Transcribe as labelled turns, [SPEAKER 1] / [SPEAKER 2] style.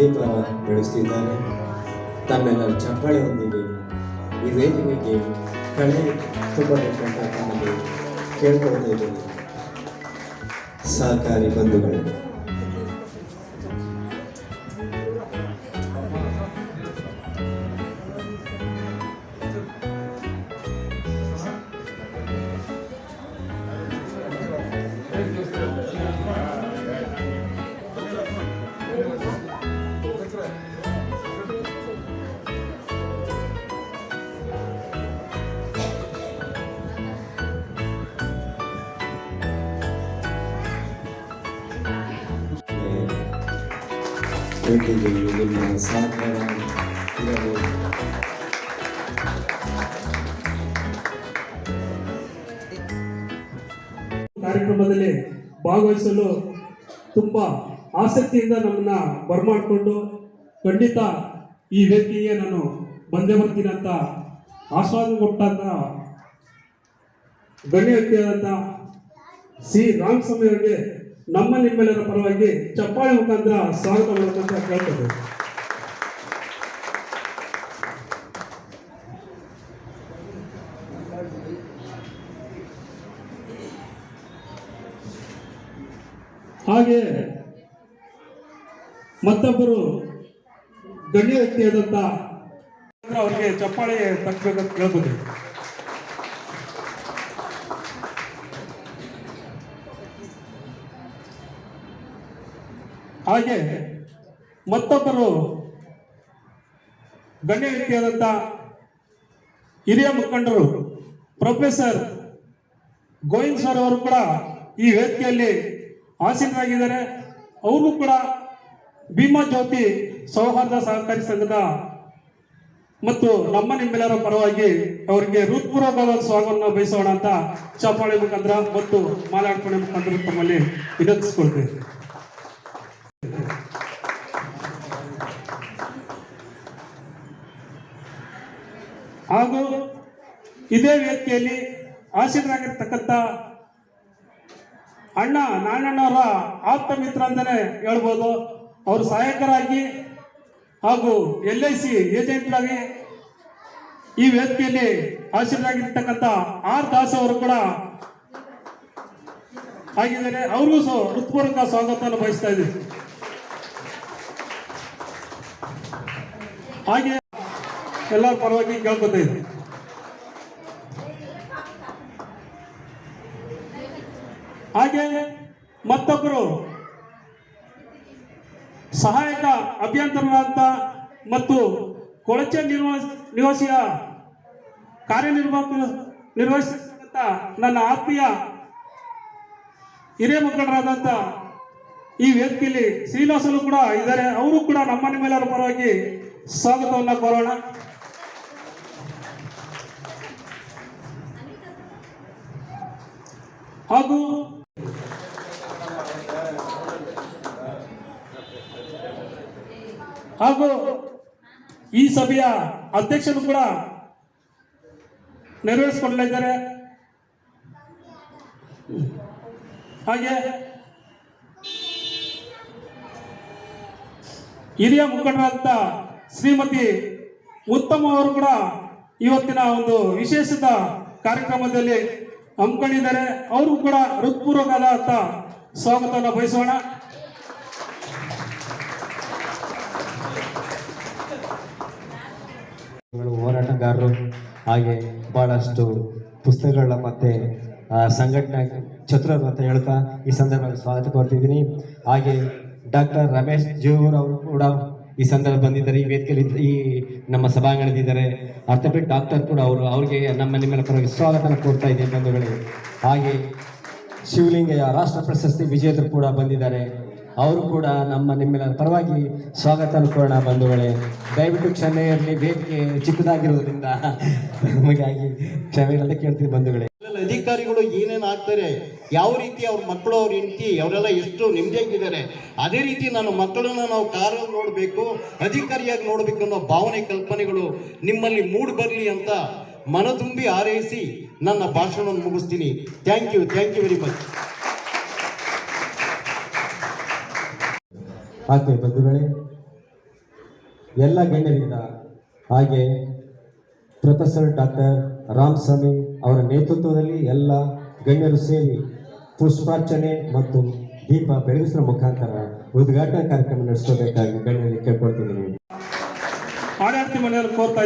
[SPEAKER 1] ದೀಪ ಬೆಳೆಸ್ತಿದ್ದಾರೆ. ತಮ್ಮೆಲ್ಲರ ಚಪ್ಪಾಳೆಯೊಂದಿಗೆ ಈ ವೇದಿಕೆಗೆ ಕಳೆ ತುಂಬಬೇಕಂತ ಕೇಳ್ಕೊಳ್ತಾ ಇದ್ದೇನೆ. ಸಹಕಾರಿ ಬಂಧುಗಳು
[SPEAKER 2] ಕಾರ್ಯಕ್ರಮದಲ್ಲಿ ಭಾಗವಹಿಸಲು ತುಂಬ ಆಸಕ್ತಿಯಿಂದ ನಮ್ಮನ್ನ ಬರಮಾಡಿಕೊಂಡು ಖಂಡಿತ ಈ ವೇದಿಕೆಗೆ ನಾನು ಬಂದೇ ಬರ್ತೀನಿ ಅಂತ ಆಶ್ವಾಸ ಕೊಟ್ಟಂತ ಗಣ್ಯ ವ್ಯಕ್ತಿಯಾದಂಥ ಸಿ ರಾಮಸ್ವಾಮಿ ಅವರಿಗೆ ನಮ್ಮ ನಿಮ್ಮೆಲ್ಲರ ಪರವಾಗಿ ಚಪ್ಪಾಳೆ ಮುಖಾಂತರ ಸ್ವಾಗತ ಮಾಡಬೇಕಂತ ಕೇಳ್ತದೆ ಹಾಗೆ ಮತ್ತೊಬ್ಬರು ಗಣ್ಯ ವ್ಯಕ್ತಿಯಾದಂಥ ಅವರಿಗೆ ಚಪ್ಪಾಳೆ ತಕ್ಕಬೇಕಂತ ಕೇಳ್ಬೋದು. ಹಾಗೆ ಮತ್ತೊಬ್ಬರು ಗಣ್ಯ ವ್ಯಕ್ತಿಯಾದಂತ ಹಿರಿಯ ಮುಖಂಡರು ಪ್ರೊಫೆಸರ್ ಗೋವಿಂದ್ ಸರ್ ಅವರು ಕೂಡ ಈ ವೇದಿಕೆಯಲ್ಲಿ ಆಸೀನರಾಗಿದ್ದಾರೆ. ಅವರು ಕೂಡ ಭೀಮಾ ಜ್ಯೋತಿ ಸೌಹಾರ್ದ ಸಹಕಾರಿ ಸಂಘದ ಮತ್ತು ನಮ್ಮ ನಿಮ್ಮೆಲ್ಲರ ಪರವಾಗಿ ಅವರಿಗೆ ಹೃತ್ಪೂರ್ವಕವಾದ ಸ್ವಾಗತವನ್ನು ಬಯಸೋಣ ಅಂತ ಚಪ್ಪಾಳೆ ಮುಖಾಂತರ ಮತ್ತು ಮಾಲಾರ್ಪಣೆ ಮುಖಾಂತರ ತಮ್ಮಲ್ಲಿ ವಿನಂತಿಸಿಕೊಳ್ತೇವೆ. ಹಾಗೂ ಇದೇ ವ್ಯಕ್ತಿಯಲ್ಲಿ ಆಶೀರ್ವಾಗಿರ್ತಕ್ಕಂಥ ಅಣ್ಣ ನಾನಣ್ಣರ ಆಪ್ತ ಮಿತ್ರ ಅಂತಲೇ ಹೇಳ್ಬೋದು. ಅವರು ಸಹಾಯಕರಾಗಿ ಹಾಗೂ ಎಲ್ ಐ ಸಿ ಏಜೆಂಟ್ರಾಗಿ ಈ ವ್ಯಕ್ತಿಯಲ್ಲಿ ಆಶೀರ್ವಾಗಿರ್ತಕ್ಕಂಥ ಆರ್ ದಾಸ್ ಅವರು ಕೂಡ ಆಗಿದ್ದಾರೆ. ಅವ್ರಿಗೂ ಸಹ ಹೃತ್ಪೂರ್ವಕ ಸ್ವಾಗತವನ್ನು ಬಯಸ್ತಾ ಇದ್ದೀವಿ ಹಾಗೆ ಎಲ್ಲರ ಪರವಾಗಿ ಕೇಳ್ಕೊತಾ ಇದ್ದೀನಿ ಹಾಗೆ ಮತ್ತೊಬ್ಬರು ಸಹಾಯಕ ಅಭಿಯಂತರರಾದಂಥ ಮತ್ತು ಕೊಳಚೆ ನಿರ್ವ ನಿವಾಸಿಯ ಕಾರ್ಯನಿರ್ವಾಹಕ ನಿರ್ವಹಿಸತಕ್ಕಂಥ ನನ್ನ ಆತ್ಮೀಯ ಹಿರಿಯ ಮುಖಂಡರಾದಂಥ ಈ ವ್ಯಕ್ತಿಯಲ್ಲಿ ಶ್ರೀನಿವಾಸಲು ಕೂಡ ಇದ್ದಾರೆ. ಅವರು ಕೂಡ ನಮ್ಮ ನಿಮ್ಮೆಲ್ಲರ ಪರವಾಗಿ ಸ್ವಾಗತವನ್ನು ಕೋರೋಣ. ಹಾಗೂ ಹಾಗೂ ಈ ಸಭೆಯ ಅಧ್ಯಕ್ಷರು ಕೂಡ ನೆರವೇರಿಸಿಕೊಳ್ಳಲಿದ್ದಾರೆ ಹಾಗೆ ಹಿರಿಯ ಮುಖಂಡರಾದಂಥ ಶ್ರೀಮತಿ ಉತ್ತಮ ಅವರು ಕೂಡ ಇವತ್ತಿನ ಒಂದು ವಿಶೇಷದ ಕಾರ್ಯಕ್ರಮದಲ್ಲಿ ಹಮ್ಮಿಕೊಂಡಿದ್ದಾರೆ ಅವರು ಕೂಡ ಹೃತ್ಪೂರ್ವಕವಾದ ಸ್ವಾಗತವನ್ನು ಬಯಸೋಣ.
[SPEAKER 1] ಹೋರಾಟಗಾರರು, ಹಾಗೆ ಬಹಳಷ್ಟು ಪುಸ್ತಕಗಳ ಮತ್ತೆ ಸಂಘಟನೆ ಚತುರರು ಅಂತ ಹೇಳ್ತಾ ಈ ಸಂದರ್ಭದಲ್ಲಿ ಸ್ವಾಗತ ಕೋರ್ತಿದ್ದೀನಿ. ಹಾಗೆ ಡಾಕ್ಟರ್ ರಮೇಶ್ ಜೀವೂರ್ ಅವರು ಕೂಡ ಈ ಸಂದರ್ಭ ಬಂದಿದ್ದಾರೆ, ಈ ವೇದಿಕೆಯಲ್ಲಿ ಈ ನಮ್ಮ ಸಭಾಂಗಣದಿದ್ದಾರೆ ಆರ್ಥೋಪೆಡ್ ಡಾಕ್ಟರ್ ಕೂಡ ಅವರು ಅವ್ರಿಗೆ ನಮ್ಮ ನಿಮ್ಮೆಲ್ಲ ಪರವಾಗಿ ಸ್ವಾಗತ ಕೋರ್ತಾ ಇದ್ದೀನಿ ಬಂಧುಗಳೇ. ಹಾಗೆ ಶಿವಲಿಂಗಯ್ಯ ರಾಷ್ಟ್ರ ಪ್ರಶಸ್ತಿ ವಿಜೇತರು ಕೂಡ ಬಂದಿದ್ದಾರೆ. ಅವರು ಕೂಡ ನಮ್ಮ ನಿಮ್ಮೆಲ್ಲರ ಪರವಾಗಿ ಸ್ವಾಗತ ಕೋರೋಣ ಬಂಧುಗಳೇ. ದಯವಿಟ್ಟು ಕ್ಷಮೆ ಇರಲಿ ವೇದಿಕೆ ಚಿಕ್ಕದಾಗಿರೋದ್ರಿಂದ. ನಮಗಾಗಿ ಕ್ಷಮೆ ಕೇಳ್ತೀವಿ ಬಂಧುಗಳೇ.
[SPEAKER 3] ಅಧಿಕಾರಿಗಳು ಏನೇನು ಆಗ್ತಾರೆ, ಯಾವ ರೀತಿ ಅವ್ರ ಮಕ್ಕಳು ಅವ್ರ ಹೆಂಡತಿ, ಅವರೆಲ್ಲ ಎಷ್ಟು ನೆಮ್ಮದಿಯಾಗಿದ್ದಾರೆ, ಅದೇ ರೀತಿ ನಾನು ಮಕ್ಕಳನ್ನ ನಾವು ಕಾರಲ್ಲಿ ನೋಡಬೇಕು, ಅಧಿಕಾರಿಯಾಗಿ ನೋಡಬೇಕು ಅನ್ನೋ ಭಾವನೆ, ಕಲ್ಪನೆಗಳು ನಿಮ್ಮಲ್ಲಿ ಮೂಡ್ ಬರಲಿ ಅಂತ ಮನತುಂಬಿ ಹಾರೈಸಿ ನನ್ನ ಭಾಷಣವನ್ನು ಮುಗಿಸ್ತೀನಿ. Thank you thank you very much
[SPEAKER 1] ಆಕೆ ಬಂಧುಗಳೇ ಎಲ್ಲ ಗಣ್ಯರಿಂದ ಹಾಗೆ ಪ್ರೊಫೆಸರ್ ಡಾಕ್ಟರ್ ರಾಮಸ್ವಾಮಿ ಅವರ ನೇತೃತ್ವದಲ್ಲಿ ಎಲ್ಲ ಗಣ್ಯರು ಸೇರಿ ಪುಷ್ಪಾರ್ಚನೆ ಮತ್ತು ದೀಪ ಬೆಳಗಿಸುವ ಮುಖಾಂತರ ಉದ್ಘಾಟನಾ ಕಾರ್ಯಕ್ರಮ ನಡೆಸಬೇಕಾಗಿ ಗಣ್ಯರಿಗೆ ಕೇಳ್ಕೊಳ್ತಿದ್ದೀನಿ
[SPEAKER 2] ಆಡಳಿತ ಮನೆಯಲ್ಲಿ ಕೋರ್ತಾ